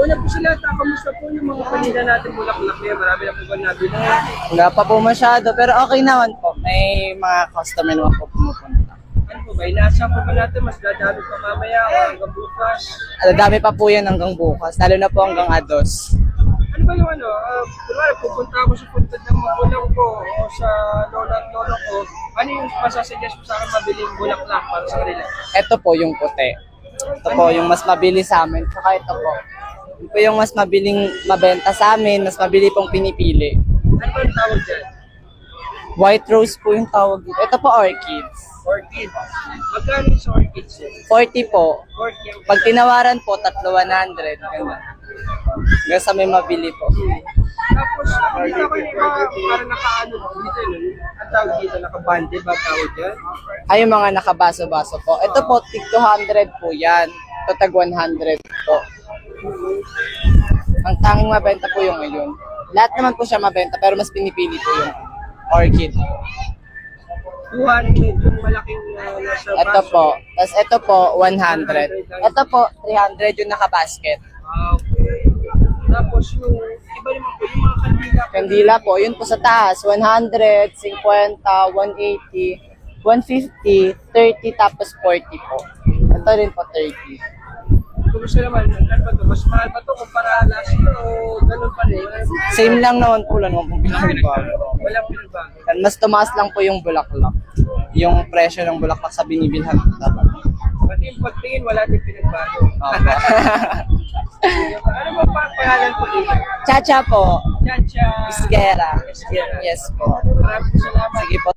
Una po sila, ta, kamusta po yung mga paninda natin bulaklak ngayon? Marami na po ba nabili? Wala pa po masyado, pero okay naman po. May mga customer naman po pumupunta. Ano po ba? Inaasa po ba natin? Mas dadami pa mamaya o hanggang bukas? Ano, dami pa po yan hanggang bukas, lalo na po hanggang ados. Ano ba yung ano? Uh, kunwari, pupunta ako sa puntod ng magulang ko o sa lola at lolo ko. Ano yung masasuggest mo sa akin mabiling bulaklak para sa kanila? Ito po yung puti. Ito po yung mas mabili sa amin. Saka ito po. Po yung mas mabiling mabenta sa amin, mas mabili pong pinipili. Ano ba yung tawag dyan? White rose po yung tawag dito. Ito po orchids. Orchid. Magkano yung sa orchids eh? 40 po. Orchid. Pag tinawaran po, tatlo 100. Ganun. Hanggang sa may mabili po. Tapos, nakita ko yung mga parang nakaano dito. no? Ang tawag dito, nakabande ba tawag dyan? Ay, yung mga nakabaso-baso po. Ito po, tig 200 po yan. Ito tag 100 po. Ang tanging mabenta po yung ngayon. Lahat naman po siya mabenta, pero mas pinipili po yung orchid. 200 yung malaking uh, nasa Ito po. Tapos ito po, 100. Ito po, 300 yung nakabasket. Ah, okay. Tapos yung iba naman po, yung mga kandila. Kandila po, yun po sa taas, 100, 50, 180, 150, 30, tapos 40 po. Ito rin po, 30. Kumusta naman? Mas mahal ba to kumpara last year o ganun pa rin? Same lang naman po lang kung pinagbago. Walang pinagbago. Mas tumaas lang po yung bulaklak. Yung presyo ng bulaklak sa binibilhan ko dapat. Pati yung pagtingin, wala din pinagbago. Opo. ano ba pa pangalan po dito? Chacha po. Chacha. Isgera. Isgera. Yes po. Maraming salamat. Sige po.